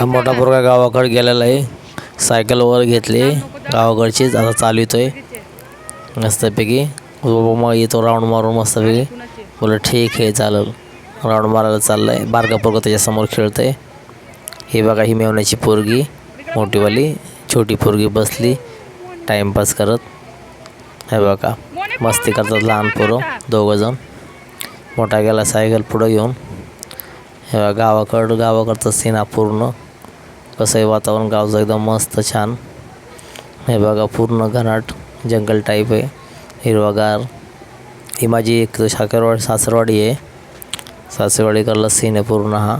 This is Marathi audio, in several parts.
हा मोठा पोरगा गावाकडे गेलेला आहे. सायकलवर घेतली. गावाकडचीच आता चालवतोय मस्तपैकी. मग येतो राऊंड मारून मस्तपैकी. बोला ठीक आहे चालेल. राऊंड मारायला चाललं आहे बारका पोरगा त्याच्यासमोर खेळतं आहे हे बघा ही मेवण्याची पोरगी. मोठीवाली. छोटी पोरगी बसली. टाईमपास करत. हे बघा. मस्ती करतात लहान पोरं दोघंजण मोठा गेला सायकल पुढं घेऊन. हे बघा गावाकडं गावाकडचं सीन पूर्ण. कसं आहे वातावरण? गावचं एकदम मस्त छान. हे बघा पूर्ण घनाट जंगल टाईप आहे. हिरवागार. ही माझी एक शाखेरवाडी सासरवाडी आहे. सासरवाडीकडला सीन आहे पूर्ण हा.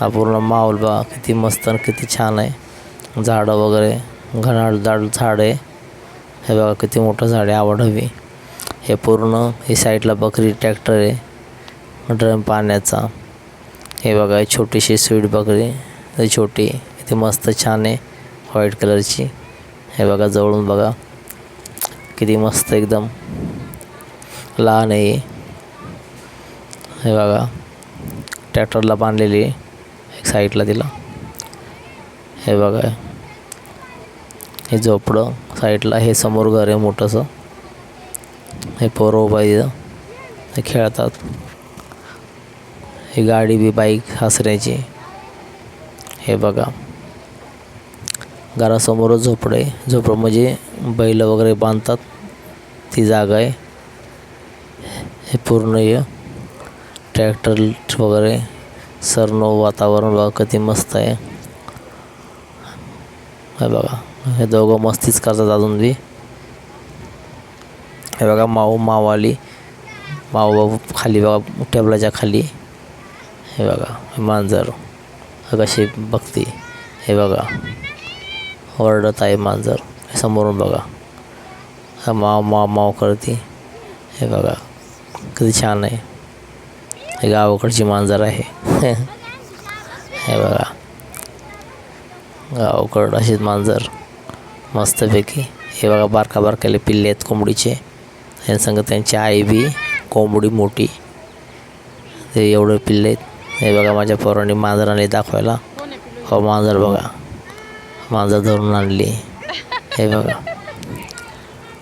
हा पूर्ण माहोल बा किती मस्त आणि किती छान आहे. झाडं वगैरे घनाट दाड झाड आहे. हे बघा किती मोठं झाड आहे आवड हवी. हे पूर्ण ही साईडला बकरी ट्रॅक्टर आहे. ड्रम पाण्याचा. हे बघा छोटीशी स्वीट बकरी. ही छोटी इथे मस्त छान आहे व्हाईट कलरची हे बघा जवळून बघा. किती मस्त एकदम. लहान आहे हे. बघा. ट्रॅक्टरला बांधलेली आहे. एक साईडला तिला. हे बघा. हे झोपडं साईडला हे समोर घर आहे मोठंसं. हे पोरं उभा हे खेळतात. ही गाडी बी बाईक हसण्याची हे बघा. घरासमोरच झोपडं आहे झोपडं म्हणजे बैल वगैरे बांधतात. ती जागा आहे. हे पूर्ण हे. ट्रॅक्टर वगैरे सरनो वातावरण बघा किती मस्त आहे. हे बघा. हे दोघं मस्तीच करतात अजून बी. हे बघा माऊ मावाली. माऊ खाली बघा टेबलाच्या खाली. हे बघा मांजर. कशी बघते हे बघा. ओरडत आहे मांजर, हे समोरून बघा. माव माव माव करते, हे बघा. किती छान आहे. हे गावाकडची मांजर आहे. हे बघा. गावाकडं अशीच मांजर. मस्तपैकी. हे बघा, बारका बारकाले पिल्ले आहेत कोंबडीचे. त्यांची आई बी कोंबडी मोठी. ते एवढे पिल्ले आहेत. हे बघा माझ्या पोरांनी मांजर आणली दाखवायला. हो मांजर बघा. मांजर धरून आणली. हे बघा.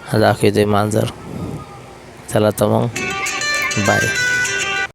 हा दाखवतोय मांजर. चला तर मग. बाय